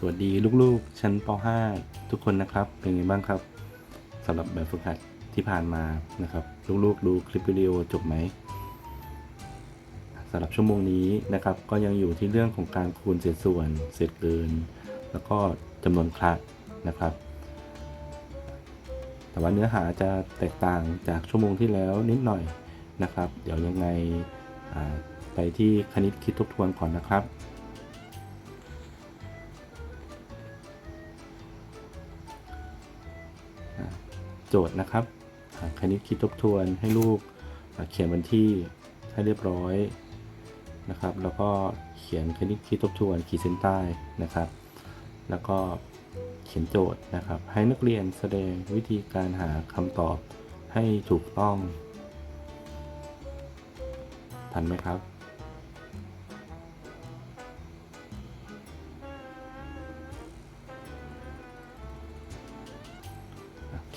สวัสดีลูกๆ ชั้นป .5 ทุกคนนะครับ เป็นไงบ้างครับสำหรับแบบฝึกหัดที่ผ่านมานะครับ ลูกๆ ดูคลิปวิดีโอจบไหมสำหรับชั่วโมงนี้นะครับ ก็ยังอยู่ที่เรื่องของการคูณเศษส่วน เศษเกิน แล้วก็จำนวนคละนะครับ แต่ว่าเนื้อหาจะแตกต่างจากชั่วโมงที่แล้วนิดหน่อยนะครับ เดี๋ยวยังไงไปที่คณิตคิดทบทวนก่อนนะครับ จทย์นะครับคณิตคิดทบทวนให้ลูกเขียนวันที่ให้เรียบร้อยนะครับ แล้วก็เขียนคณิตคิดทบทวนขีดเส้นใต้นะครับ แล้วก็เขียนโจทย์นะครับ ให้นักเรียนแสดงวิธีการหาคำตอบให้ถูกต้อง ทันไหมครับ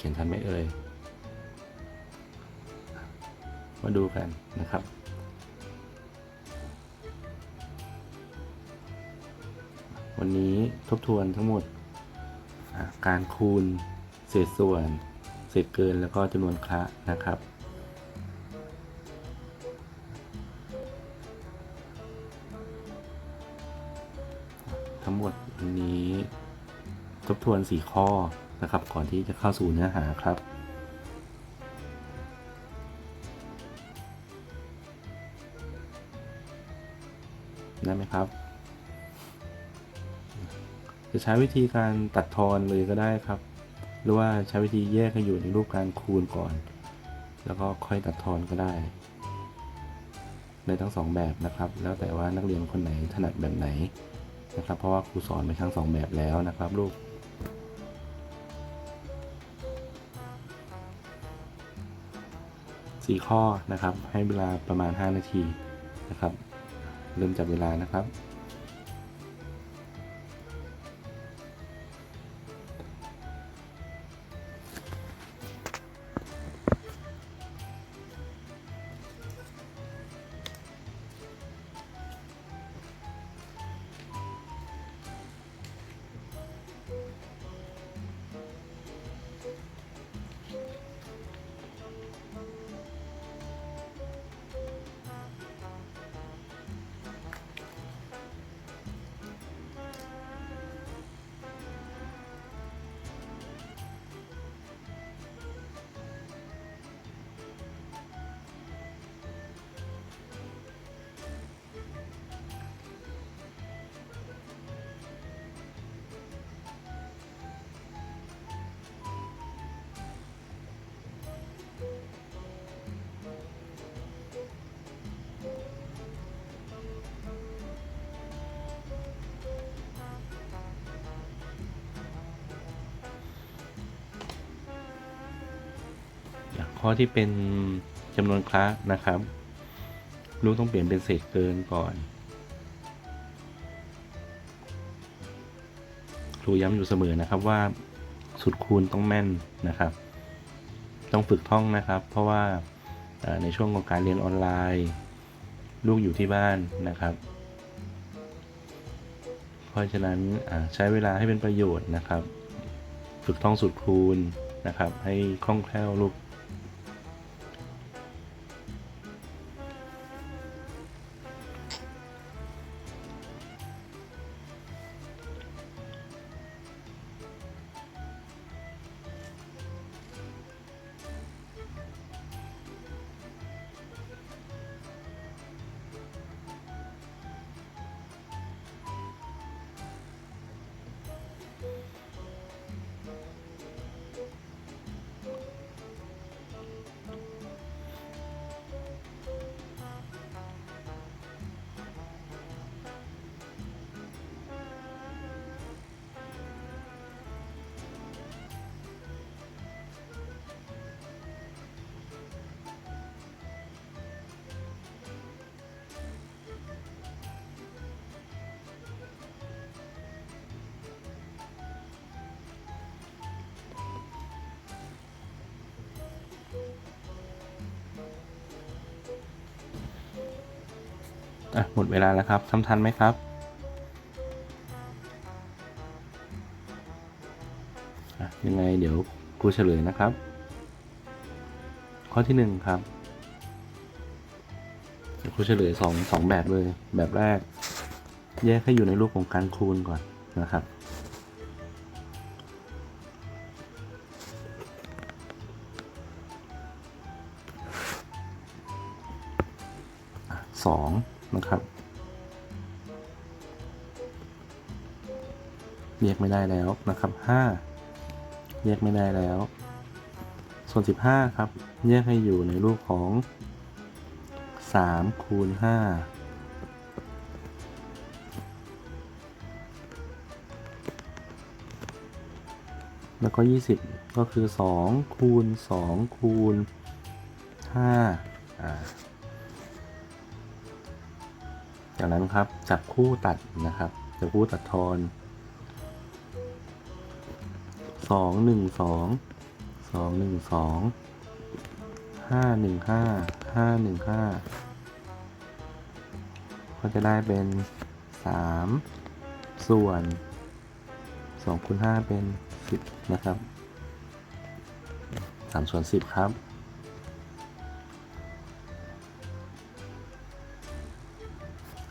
เขียนทันไหมเอ่ย มาดูกันนะครับ วันนี้ทบทวนทั้งหมดการคูณเศษส่วน เศษเกินแล้วก็จำนวนคละนะครับทั้งหมดวันนี้ ทบทวน 4 ข้อ นะครับ ก่อนที่จะเข้าสู่เนื้อหาครับ ได้ไหมครับ จะใช้วิธีการตัดทอนเลยก็ได้ครับ หรือว่าใช้วิธีแยกให้อยู่ในรูปการคูณก่อน แล้วก็ค่อยตัดทอนก็ได้ในทั้งสองแบบนะครับ แล้วแต่ว่านักเรียนคนไหนถนัดแบบไหนนะครับ เพราะว่าครูสอนไปทั้งสองแบบแล้วนะครับลูก สี่ข้อนะครับ ให้เวลาประมาณ 5 นาทีนะครับ เริ่มจับเวลานะครับ ข้อที่เป็นจำนวนคละนะครับ ลูกต้องเปลี่ยนเป็นเศษเกินก่อน ครูย้ำอยู่เสมอนะครับว่าสุดคูณต้องแม่นนะครับ ต้องฝึกท่องนะครับ เพราะว่าในช่วงของการเรียนออนไลน์ ลูกอยู่ที่บ้านนะครับ เพราะฉะนั้นใช้เวลาให้เป็นประโยชน์นะครับ ฝึกท่องสูตรคูณนะครับ ให้คล่องแคล่วลูก อะหมดเวลาแล้วครับทำทันไหมครับยังไงเดี๋ยวครูเฉลยนะครับ ข้อที่หนึ่งครับเดี๋ยวครูเฉลยสองสองแบบเลย แบบแรก แยกให้อยู่ในรูปของการคูณก่อนนะครับ สอง นะครับแยกไม่ได้แล้วนะครับห้าแยกไม่ได้แล้ว ส่วนสิบห้าครับแยกให้อยู่ในรูปของสามคูณห้าแล้วก็ยี่สิบก็คือสองคูณสองคูณห้าอ่า จากนั้นครับจับคู่ตัดนะครับจับคู่ตัดทอนสองหนึ่งสองสองหนึ่งสองห้าหนึ่งห้าห้าหนึ่งห้าก็จะได้เป็นสามส่วนสองคูณห้าเป็นสิบนะครับสามส่วนสิบครับ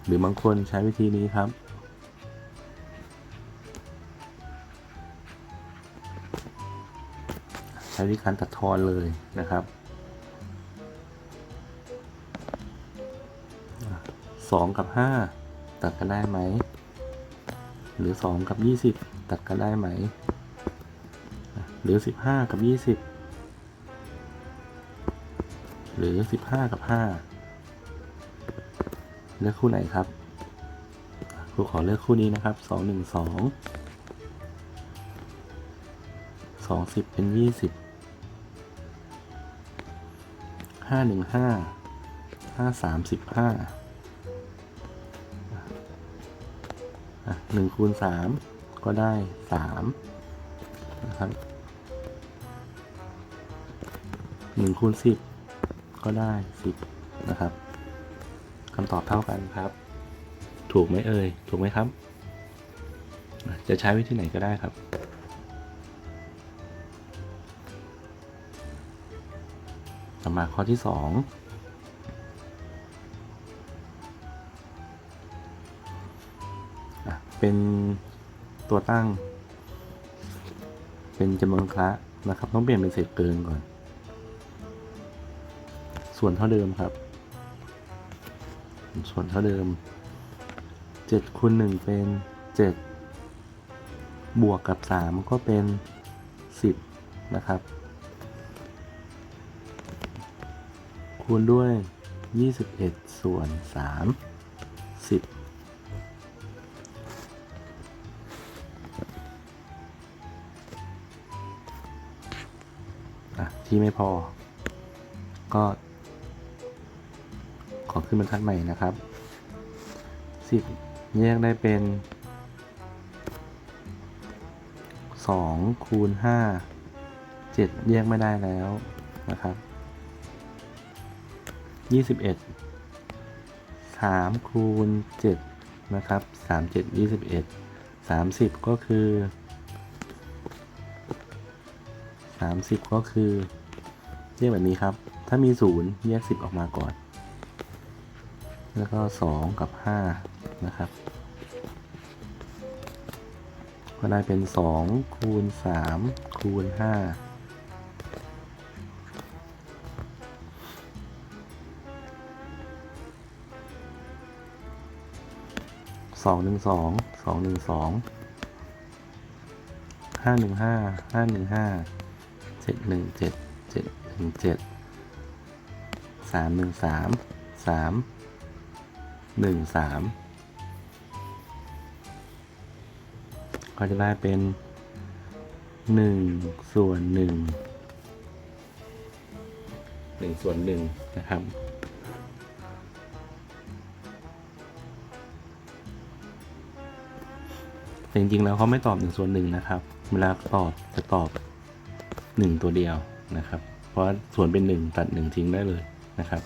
หรือบางคนใช้วิธีนี้ครับ ใช้วิธีการตัดทอนเลยนะครับสองกับห้าตัดกันได้ไหม หรือสองกับยี่สิบตัดกันได้ไหม หรือสิบห้ากับยี่สิบหรือสิบห้ากับห้า เลือกคู่ไหนครับครูขอเลือกคู่นี้นะครับสองหนึ่งสองสองสิบเป็นยี่สิบห้าหนึ่งห้าห้าสามสิบห้าหนึ่งคูณสามก็ได้สามนะครับหนึ่งคูณสิบก็ได้สิบนะครับ คำตอบเท่ากันครับ ถูกไหมเอ่ย ถูกไหมครับ จะใช้วิธีไหนก็ได้ครับ ต่อมาข้อที่สองอะเป็นตัวตั้ง เป็นจำนวนคละนะครับ ต้องเปลี่ยนเป็นเศษเกินก่อน ส่วนเท่าเดิมครับ ส่วนเท่าเดิม7คูณ1เป็น 7 บวกกับ 3 ก็เป็น 10 นะครับ คูณด้วย 21 ส่วน 3 10อะที่ไม่พอ ก็ อขึ้นบรรทัดใหม่นะครับสิบแยกได้เป็นสองคูณห้าเจ็ดแยกไม่ได้แล้วนะครับยี่สิบเอ็ดสามคูณเจ็ดนะครับสามเจ็ดยี่สิบเอ็ดสามสิบก็คือสามสิบก็คือแยกแบบนี้ครับ ถ้ามีศูนย์แยกสิบออกมาก่อน แล้วก็สองกับห้านะครับ ก็ได้เป็นสองคูณสามคูณห้าสองหนึ่งสองสองหนึ่งสองห้าหนึ่งห้าห้าหนึ่งห้าเจ็ดหนึ่งเจ็ดเจ็ดหนึ่งเจ็ดสามหนึ่งสามสาม หนึ่งสามก็จะได้เป็นหนึ่งส่วนหนึ่งหนึ่งส่วนหนึ่งนะครับแต่จริงๆแล้วเขาไม่ตอบหนึ่งส่วนหนึ่งนะครับ เวลาตอบจะตอบหนึ่งตัวเดียวนะครับ เพราะส่วนเป็นหนึ่งตัดหนึ่งทิ้งได้เลยนะครับ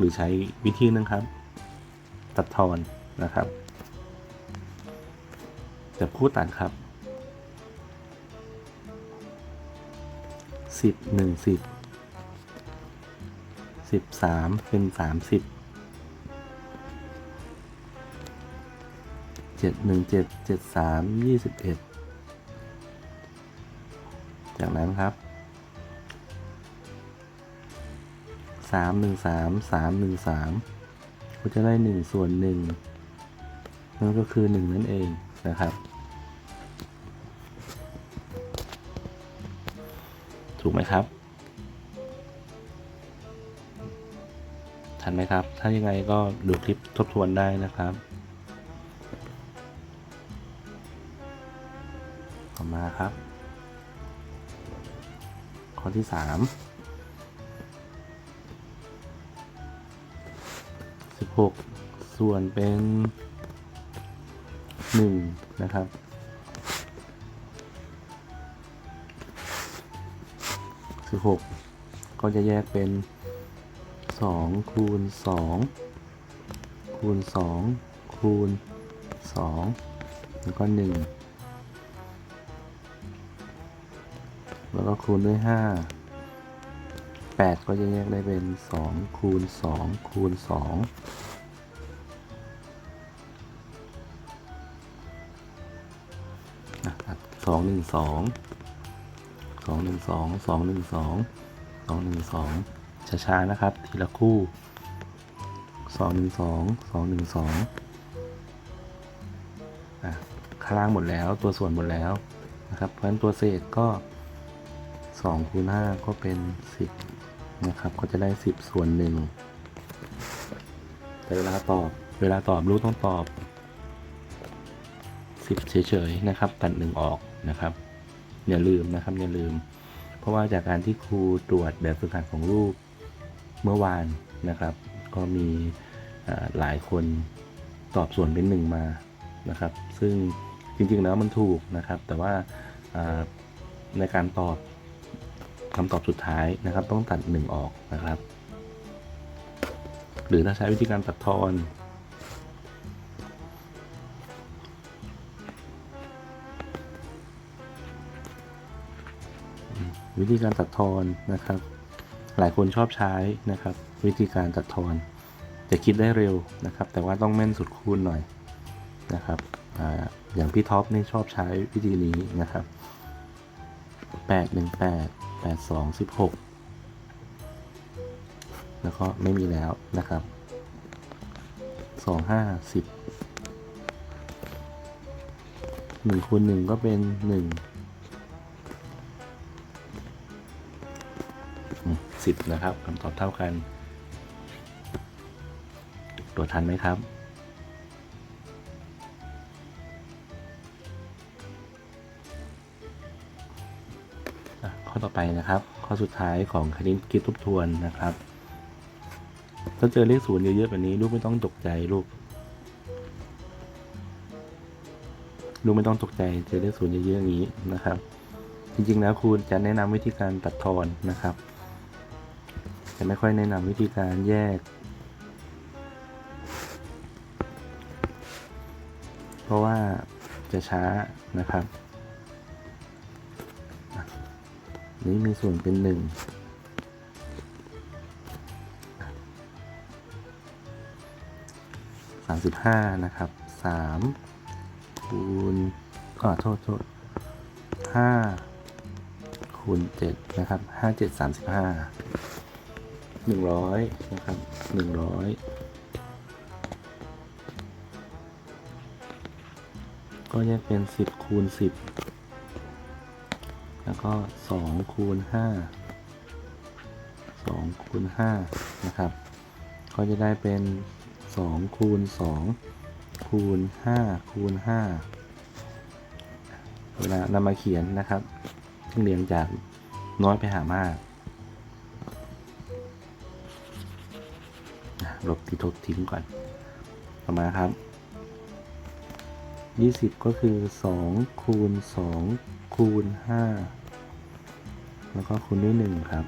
หรือใช้วิธีนึงครับ ตัดทอนนะครับแต่คู่ตัดครับสิบหนึ่งสิบสิบสามเป็นสามสิบเจ็ดหนึ่งเจ็ดเจ็ดสามยี่สิบเอ็ดจากนั้นครับ สามหนึ่งสามสามหนึ่งสามก็จะได้หนึ่งส่วนหนึ่งนั่นก็คือหนึ่งนั่นเองนะครับ ถูกไหมครับ ทันไหมครับ ถ้ายังไงก็ดูคลิปทบทวนได้นะครับต่อมาครับ ข้อที่สาม สิบหกส่วนเป็นหนึ่งนะครับสิบหกก็จะแยกเป็นสองคูณสองคูณสองคูณสองแล้วก็หนึ่งแล้วก็คูณด้วยห้าแปดก็จะแยกได้เป็นสองคูณสองคูณสองสองหนึ่งสองสองหนึ่งสองสองหนึ่งสองสองหนึ่งสองช้าๆ นะครับ ทีละคู่สองหนึ่งสองสองหนึ่งสองอะข้างล่างหมดแล้วตัวส่วนหมดแล้วนะครับ เพราะฉะนั้นตัวเศษก็สองคูณห้าก็เป็นสิบ นะครับก็จะได้สิบส่วนหนึ่งแต่เวลาตอบ เวลาตอบรู้ต้องตอบสิบเฉยๆนะครับตัดหนึ่งออกนะครับอย่าลืมนะครับอย่าลืม เพราะว่าจากการที่ครูตรวจแบบฝึกหัดของลูกเมื่อวานนะครับ ก็มีหลายคนตอบส่วนเป็นหนึ่งมานะครับ ซึ่งจริงๆแล้วมันถูกนะครับ แต่ว่าในการตอบ คำตอบสุดท้ายนะครับ ต้องตัดหนึ่งออกนะครับ หรือถ้าใช้วิธีการตัดทอน วิธีการตัดทอนนะครับ หลายคนชอบใช้นะครับ วิธีการตัดทอนจะคิดได้เร็วนะครับ แต่ว่าต้องแม่นสุดคูณหน่อยนะครับออย่างพี่ท็อปนี่ชอบใช้วิธีนี้นะครับ 8 1 8 8 2 16แล้วก็ไม่มีแล้วนะครับ2 5 10 1คูณ1ก็เป็น1สิบนะครับคำตอบเท่ากัน ตัวทันไหมครับ ต่อไปนะครับ ข้อสุดท้ายของคณิตคิดทบทวนนะครับ ถ้าเจอเลขศูนย์เยอะๆแบบนี้ลูกไม่ต้องตกใจลูกลูกไม่ต้องตกใจเจอเลขศูนย์เยอะๆอย่างนี้นะครับ จริงๆแล้วครูจะแนะนำวิธีการตัดทอนนะครับ จะไม่ค่อยแนะนำวิธีการแยก เพราะว่าจะช้านะครับ นี้มีส่วนเป็นหนึ่งสามสิบห้านะครับสามคูณก็โทษโทษห้าคูณเจ็ดนะครับห้าเจ็ดสามสิบห้าหนึ่งร้อยนะครับหนึ่งร้อยก็แยกเป็นสิบคูณสิบ ก็สองคูณห้าสองคูณห้านะครับ ก็จะได้เป็นสองคูณสองคูณห้าคูณห้าเวลานำมาเขียนนะครับต้องเรียงจากน้อยไปหามากลบที่ทดทิ้งก่อน ต่อมาครับ 20 ก็คือ 2 คูณ 2 คูณ 5 แล้วก็คูณด้วย1ครับ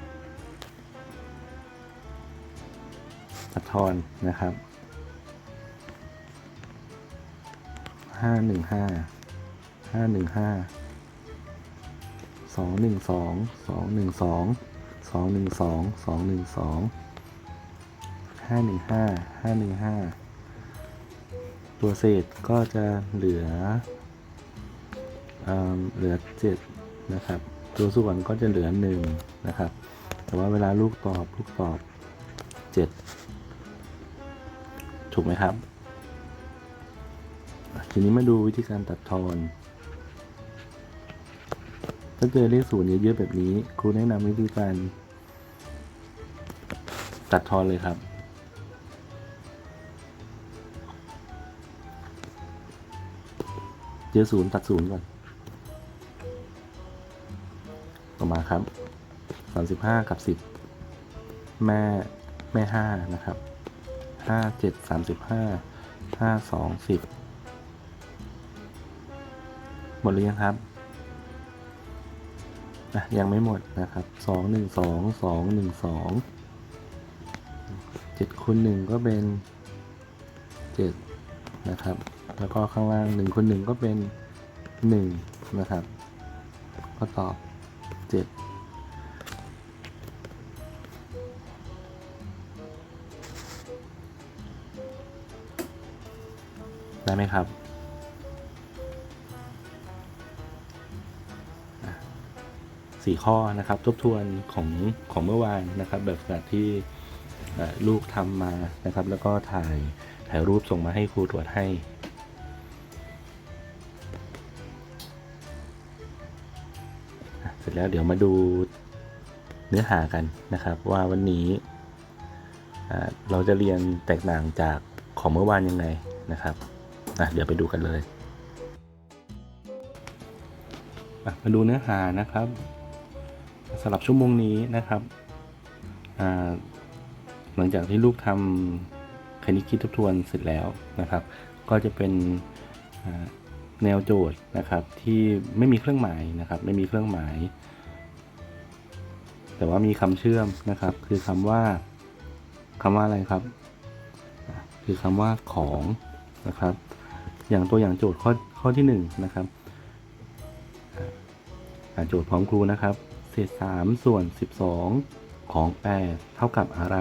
ตัดทอนนะครับห้าหนึ่งห้าห้าหนึ่งห้าสองหนึ่งสองสองหนึ่งสองสองหนึ่งสองสองหนึ่งสองห้าหนึ่งห้าห้าหนึ่งห้าตัวเศษก็จะเหลืออ่าเหลือเจ็ดนะครับ ตัวส่วนก็จะเหลือหนึ่งนะครับ แต่ว่าเวลาลูกตอบลูกตอบเจ็ดถูกไหมครับ ทีนี้มาดูวิธีการตัดทอน ถ้าเจอเลขศูนย์เยอะๆแบบนี้ ครูแนะนำวิธีการตัดทอนเลยครับ เจอศูนย์ตัดศูนย์ก่อน ต่อมาครับสามสิบห้ากับสิบแม่แม่ห้านะครับห้าเจ็ดสามสิบห้าห้าสองสิบหมดหรือยังครับอะยังไม่หมดนะครับสองหนึ่งสองสองหนึ่งสองเจ็ดคูณหนึ่งก็เป็นเจ็ดนะครับ แล้วก็ข้างล่างหนึ่งคูณหนึ่งก็เป็นหนึ่งนะครับ ก็ตอบ เจ็ดได้ไหมครับ สี่ข้อนะครับทบทวนของของเมื่อวานนะครับ แบบฝึกหัดที่ลูกทำมานะครับ แล้วก็ถ่ายถ่ายรูปส่งมาให้ครูตรวจให้ จแล้วเดี๋ยวมาดูเนื้อหากันนะครับ ว่าวันนี้เราจะเรียนแตกต่างจากของเมื่อวานยังไงนะครับเดี๋ยวไปดูกันเลยมาดูเนื้อหานะครับสำหรับชั่วโมงนี้นะครับ หลังจากที่ลูกทำคณิตคิดทบทวนเสร็จแล้วนะครับ ก็จะเป็น แนวโจทย์นะครับที่ไม่มีเครื่องหมายนะครับ ไม่มีเครื่องหมาย แต่ว่ามีคำเชื่อมนะครับ คือคำว่าคำว่าอะไรครับ คือคำว่าของนะครับ อย่างตัวอย่างโจทย์ข้อข้อที่หนึ่งนะครับโจทย์พร้อมครูนะครับ เศษสามส่วนสิบสองของแปดเท่ากับอะไร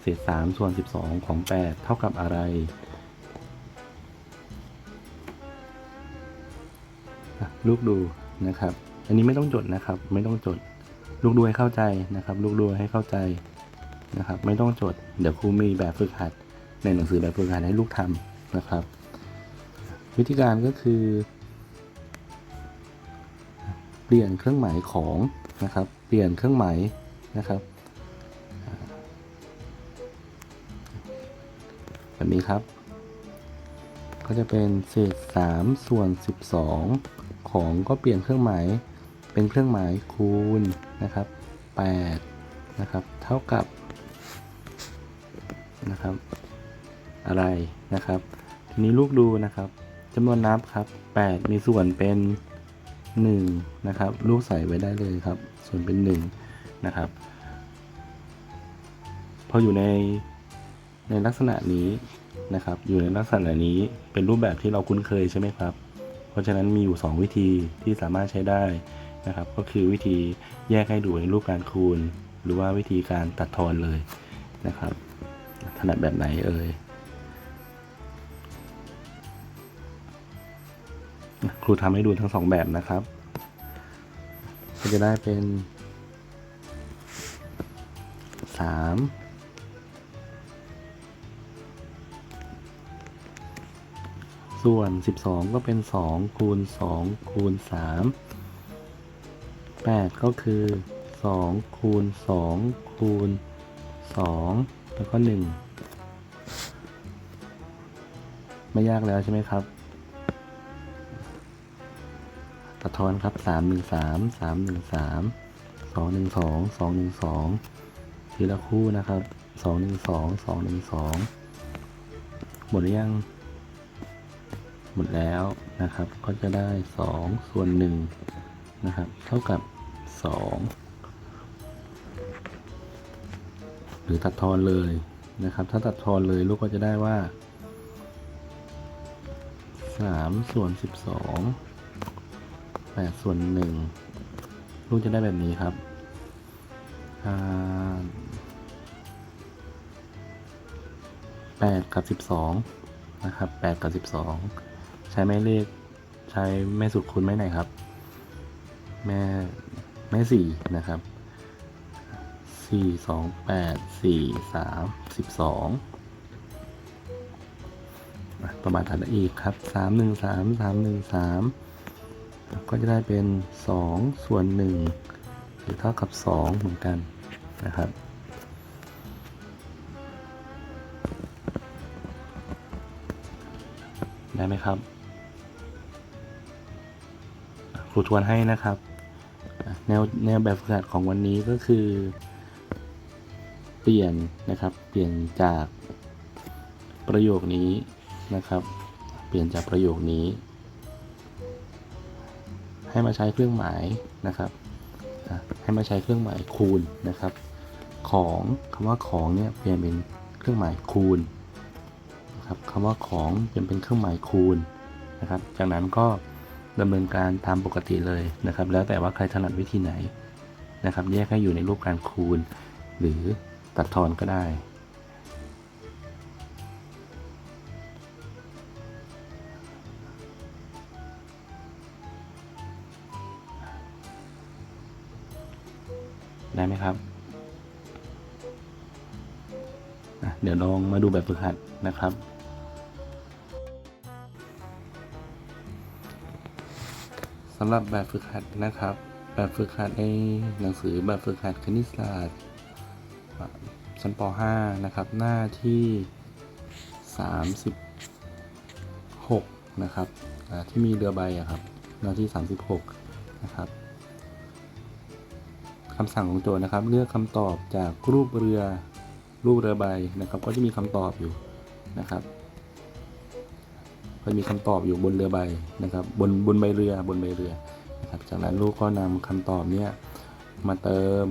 เศษสามส่วนสิบสองของแปดเท่ากับอะไร ลูกดูนะครับ อันนี้ไม่ต้องจดนะครับ ไม่ต้องจด ลูกดูให้เข้าใจนะครับ ลูกดูให้เข้าใจนะครับ ไม่ต้องจด เดี๋ยวครูมีแบบฝึกหัด ในหนังสือแบบฝึกหัดให้ลูกทำนะครับ วิธีการก็คือ เปลี่ยนเครื่องหมายของนะครับ เปลี่ยนเครื่องหมายนะครับแบบนี้ครับ ก็จะเป็นเศษ3ส่วน 12 ของก็เปลี่ยนเครื่องหมายเป็นเครื่องหมายคูณนะครับ8นะครับเท่ากับนะครับอะไรนะครับ ทีนี้ลูกดูนะครับจำนวนนับครับ 8 มีส่วนเป็น 1 นะครับ ลูกใส่ไว้ได้เลยครับ ส่วนเป็น 1 นะครับ พออยู่ในในลักษณะนี้นะครับ อยู่ในลักษณะนี้เป็นรูปแบบที่เราคุ้นเคยใช่ไหมครับ เพราะฉะนั้นมีอยู่ 2 วิธีที่สามารถใช้ได้นะครับ ก็คือวิธีแยกให้ดูในรูปการคูณ หรือว่าวิธีการตัดทอนเลยนะครับถนัดแบบไหนเอ่ยครูทำให้ดูทั้งสองแบบนะครับก็จะได้เป็น 3 ส่วน 12 ก็เป็น 2 คูณ 2 คูณ 3 8 ก็คือ 2 คูณ 2 คูณ 2 แล้วก็ 1 ไม่ยากแล้วใช่ไหมครับตัดทอนครับ 3 1 3 3 1 3 2 1 2 2 1 2 ทีละคู่นะครับ 2 1 2 2 1 2 หมดหรือยัง มดแล้วนะครับ ก็จะได้ 2 ส่วน1นะครับ เท่ากับ2แรือตัดทอนเลยนะครับ ถ้าตัดทอนเลยลูกก็จะได้ว่าสามส่วนสิบสองแปดส่วนหนึ่งลูกจะได้แบบนี้ครับแปดกับสิบสองนะครับแปดกับสิบสอง ใช้แม่เลข ใช้แม่สุดคูณแม่ไหนครับ แม่แม่สี่นะครับสี่สองแปดสี่สามสิบสองประมาณฐานอีกครับสามหนึ่งสามสามหนึ่งสามก็จะได้เป็นสองส่วนหนึ่งหรือเท่ากับสองเหมือนกันนะครับได้ไหมครับ ครูทวนให้นะครับ แนวแนวแบบฝึกหัดของวันนี้ก็คือ เปลี่ยนนะครับ เปลี่ยนจากประโยคนี้นะครับ เปลี่ยนจากประโยคนี้ ให้มาใช้เครื่องหมายนะครับให้มาใช้เครื่องหมายคูณนะครับ ของคำว่าของเนี่ยเปลี่ยนเป็นเครื่องหมายคูณนะครับคำว่าของเปลี่ยนเป็นเครื่องหมายคูณนะครับ จากนั้นก็ ดำเนินการตามปกติเลยนะครับ แล้วแต่ว่าใครถนัดวิธีไหนนะครับ แยกให้อยู่ในรูปการคูณ หรือตัดทอนก็ได้ได้ไหมครับ เดี๋ยวลองมาดูแบบฝึกหัดนะครับ สำหรับแบบฝึกหัดนะครับ แบบฝึกหัดในหนังสือแบบฝึกหัดคณิตศาสตร์ชั้นป .5 นะครับ หน้าที่ 36 นะครับที่มีเรือใบอะครับ หน้าที่ 36 นะครับคำสั่งของโจทย์นะครับ เลือกคำตอบจากรูปเรือรูปเรือใบนะครับ ก็จะมีคำตอบอยู่นะครับ ก็มีคำตอบอยู่บนเรือใบนะครับ บนบนใบเรือบนใบเรือนะครับจากนั้นลูกก็นำคำตอบเนี้ยมาเติม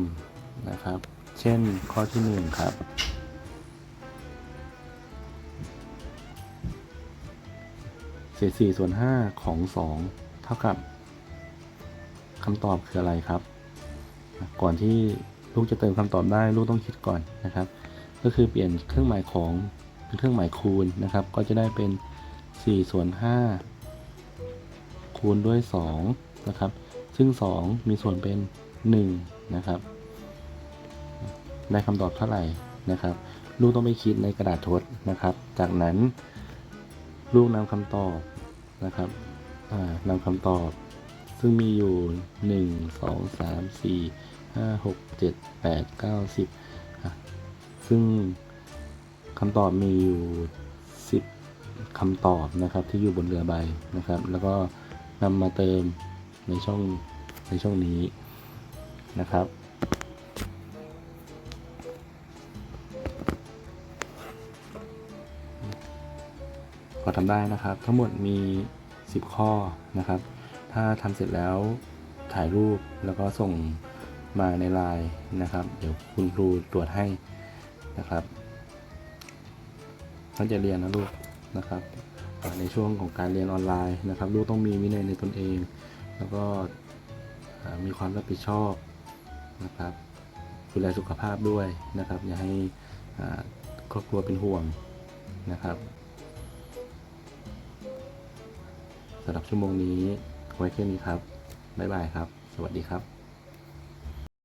นะครับ เช่นข้อที่หนึ่งครับ เศษสี่ส่วนห้าของสองเท่ากับคำตอบคืออะไรครับ ก่อนที่ลูกจะเติมคำตอบได้ลูกต้องคิดก่อนนะครับ ก็คือเปลี่ยนเครื่องหมายของเป็นเครื่องหมายคูณนะครับ ก็จะได้เป็น 4 ส่วน 5 คูณด้วย 2 นะครับ ซึ่ง 2 มีส่วนเป็น 1 นะครับ ได้คำตอบเท่าไหร่นะครับ ลูกต้องไปคิดในกระดาษทดนะครับ จากนั้น ลูกนำคำตอบนะครับนำคำตอบ ซึ่งมีอยู่ 1 2 3 4 5 6 7 8 9 10อะซึ่งคำตอบมีอยู่ คำตอบนะครับที่อยู่บนเรือใบนะครับ แล้วก็นำมาเติมในช่องในช่องนี้นะครับ พอทำได้นะครับ ทั้งหมดมี 10 ข้อนะครับ ถ้าทำเสร็จแล้วถ่ายรูปแล้วก็ส่งมาในไลน์นะครับ เดี๋ยวคุณครูตรวจให้นะครับตั้งใจเรียนนะลูก นะครับในช่วงของการเรียนออนไลน์นะครับ ลูกต้องมีวินัยในตนเอง แล้วก็มีความรับผิดชอบนะครับดูแลสุขภาพด้วยนะครับ อย่าให้ครอบครัวเป็นห่วงนะครับสำหรับชั่วโมงนี้ไว้แค่นี้ครับ บ๊ายบายครับ สวัสดีครับ